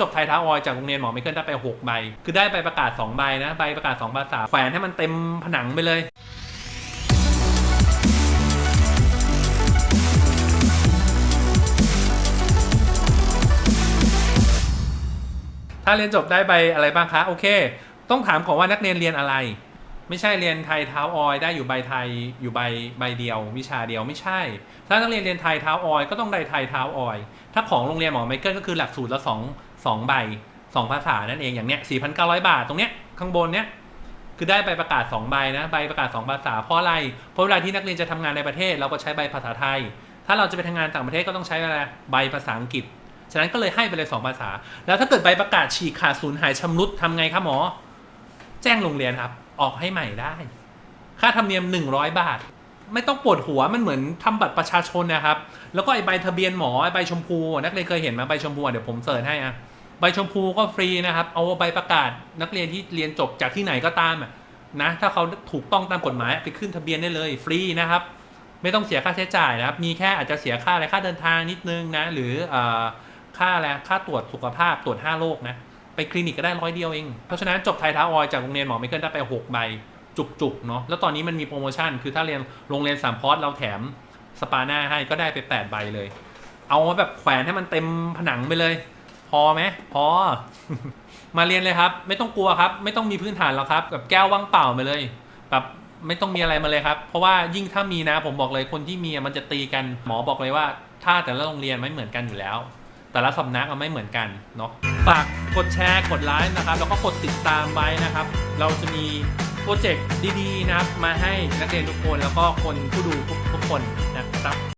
จบไทยท้าออยจากโรงเรียนหมอไม่เคิลได้ไป6ใบ คือได้ใบประกาศ2ใบนะ ใบประกาศ2ภาษาแขวนให้มันเต็มผนังไปเลยถ้าเรียนจบได้ใบอะไรบ้างคะ โอเค ต้องถามก่อนว่านักเรียนเรียนอะไร ไม่ใช่เรียนไทยเท้าออยได้อยู่ใบไทยอยู่ใบใบเดียว วิชาเดียวไม่ใช่ ถ้านักเรียนเรียนไทยเท้าออยก็ต้องได้ไทยเท้าออย ถ้าของโรงเรียนหมอไมเคิลก็คือหลักสูตรละสองสองใบสองภาษานั่นเองอย่างเนี้ยสี่พันเก้าร้อยบาทตรงเนี้ยข้างบนเนี้ยคือได้ใบประกาศ2ใบนะใบประกาศ2ภาษาเพราะอะไรเพราะเวลาที่นักเรียนจะทำงานในประเทศ เราก็ใช้ใบภาษาไทย ถ้าเราจะไปทำงานต่างประเทศก็ต้องใช้อะไรใบภาษาอังกฤษฉะนั้นก็เลยให้ไปเลยสองภาษา แล้วถ้าเกิดใบประกาศฉีกขาดสูญหายชำรุดทำไงครับหมอ แจ้งโรงเรียนครับ ออกให้ใหม่ได้ ค่าธรรมเนียม 100 บาท ไม่ต้องปวดหัวมันเหมือนทำบัตรประชาชนนะครับ แล้วก็ไอใบทะเบียนหมอไอใบชมพูนักเรียนเคยเห็นไหมใบชมพูเดี๋ยวผมเสิร์ชให้อะใบชมพูก็ฟรีนะครับ เอาใบประกาศนักเรียนที่เรียนจบจากที่ไหนก็ตามอะนะ ถ้าเขาถูกต้องตามกฎหมายไปขึ้นทะเบียนได้เลยฟรีนะครับ ไม่ต้องเสียค่าใช้จ่ายนะครับ มีแค่อาจจะเสียค่าอะไรค่าเดินทางนิดนึงนะ หรืออค่าอะไรค่าตรวจสุขภาพตรวจ5โรคนะ ไปคลินิกก็ได้ร้อยเดียวเอง เพราะฉะนั้นจบไทยท้าออยจากโรงเรียนหมอไม่เคิลได้ไป 6 ใบ จุกๆ เนาะแล้วตอนนี้มันมีโปรโมชั่น คือถ้าเรียนโรงเรียนสามคอร์สเราแถมสปาหน้าให้ก็ได้ไป 8 ใบเลย เอาแบบแขวนให้มันเต็มผนังไปเลย พอไหมพอ มาเรียนเลยครับ ไม่ต้องกลัวครับ ไม่ต้องมีพื้นฐานหรอกครับแบบแก้วว่างเปล่าไปเลยแบบไม่ต้องมีอะไรมาเลยครับ เพราะว่ายิ่งถ้ามีนะผมบอกเลยคนที่มีมันจะตีกันหมอบอกเลยว่า ถ้าแต่ละโรงเรียนไม่เหมือนกันอยู่แล้ว แต่ละสำนักมันไม่เหมือนกันเนาะ ฝากกดแชร์กดไลค์นะครับ แล้วก็กดติดตามไว้นะครับ เราจะมีโปรเจกต์ดีๆนะครับ มาให้นักเรียนทุกคนแล้วก็คนผู้ดูทุกๆคนนะครับ